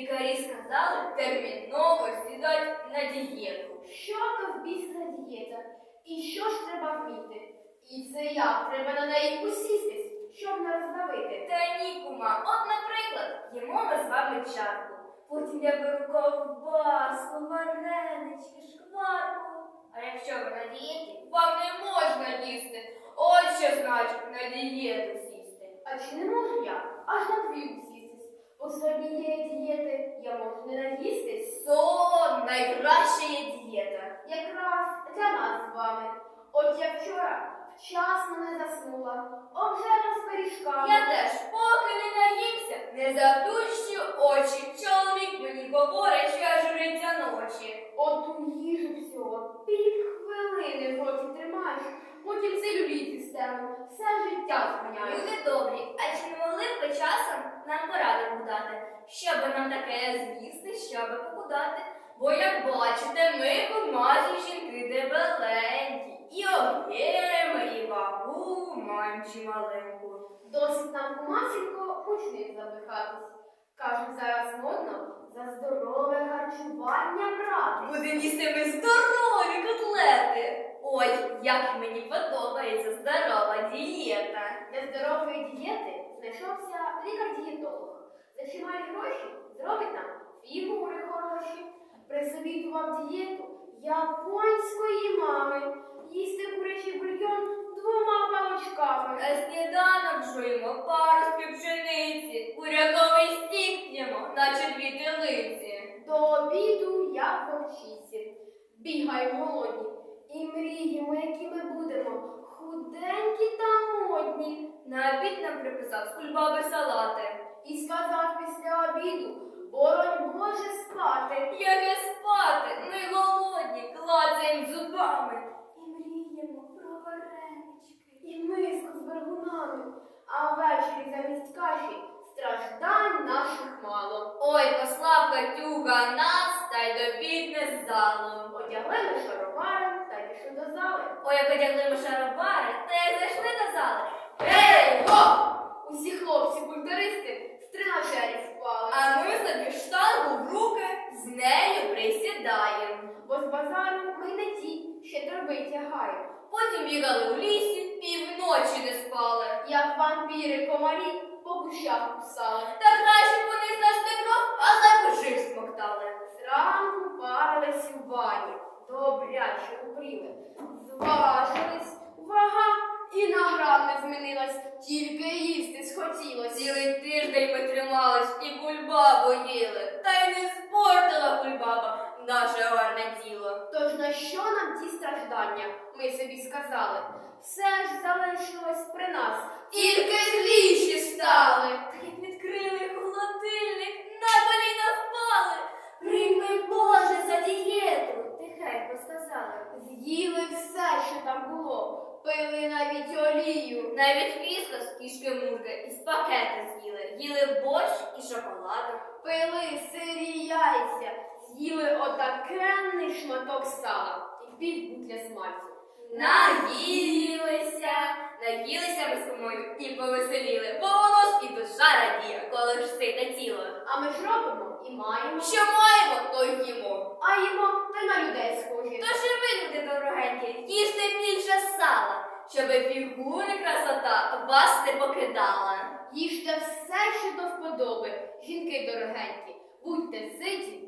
Лікарі сказали терміново сідать на дієту. Що то в біс за дієта? І що ж треба вміти? І це як треба на неї усістись, щоб не роздавити. Та ні, кума, от, наприклад, їмо ми з вами чарку. Потім я беру ковбаску, варенички, шкварку. А якщо ви на дієті, вам не можна їсти. От що значить на дієту сісти. А чи не можу я аж на твій усістись? Бо з однієї дієти найкраща є дієта. Якраз для нас з вами. От я вчора вчасно не заснула, обжена з пиріжками. Я теж, поки не наїмся, не заплющу очі. Чоловік мені говорить, що я журиться ночі. От у їжу всього пів хвилини в роті тримаєш, потім целюліт систему, все життя зганяєш. Люди добрі, а чи не могли б ви часом нам пораду дати, що би нам таке з'їсти, що би похудати? Бо, як бачите, ми кумазі жінки дебеленькі, і об'єми, і вагу маємо чималеньку. Досить нам кумасінько мучних запихатись. Кажуть, зараз модно за здорове харчування брати. Будемо їсти ми здорові котлети. Ой, як мені подобається здорова дієта. Для здорової дієти знайшовся лікар-дієтолог. Дієту японської мами, їсти курячий бульйон двома палочками. На сніданок жуємо паростки пшениці, буряковий стік п'ємо, наче дві телиці. До обіду як вовчиці. Бігаємо голодні і мріємо, які ми будемо худенькі та модні. На обід нам приписав з кульбаби салати. І сказав після обіду, боронь Боже спати. Яке спати, ми голодні, клацаємо зубами. І мріємо про варенички. І миску з бергунами, а ввечері замість каші страждань наших мало. Ой, послав Катюга нас, та й до фітнес залу. Одягли ми шаровари та й пішли до зали. Ой, як одягли ми шаровари, та як зайшли до зали. Ей, го! Усі хлопці культуристи з тренажерів впали, А ми собі штангу в руки з нею присідаємо. бо з базару ми не ті, ще дроби тягаємо. Потім бігали у лісі, півночі не спали. Як вампіри комарі по кущах кусали. Та краще б вони з нас не кров, а за кожих смоктали. Зранку парились у бані, добряче упріли. Зважились, вага і на грам не змінилась, тільки їсти схотілось. Цілий тиждень ми тримались і кульбабу їли. Та й не спортила кульбаба наше що нам ті страждання? Ми собі сказали. Все ж залишилось при нас, тільки зліші стали. Так як відкрили холодильник, на коліна впали. Прийми Боже за дієту, тихенько сказали. З'їли все, що там було, пили навіть олію. Навіть віскас, кішки мурки із пакета з'їли. Їли борщ і шоколаду. Пили з'їли отакенний шматок сала і пів бутля смальцю. Наїлися, наїлися ми з кумою і повеселіли, бо воно ж і душа радіє, коли ж сите тіло. А ми ж робимо і маємо, Що маємо, то й їмо. а їмо та на людей схожі. Тож і ви, люди дорогенькі, їжте більше сала, щоби фігури красота вас не покидала. Їжте все, що до вподоби, жінки дорогенькі, будьте ситі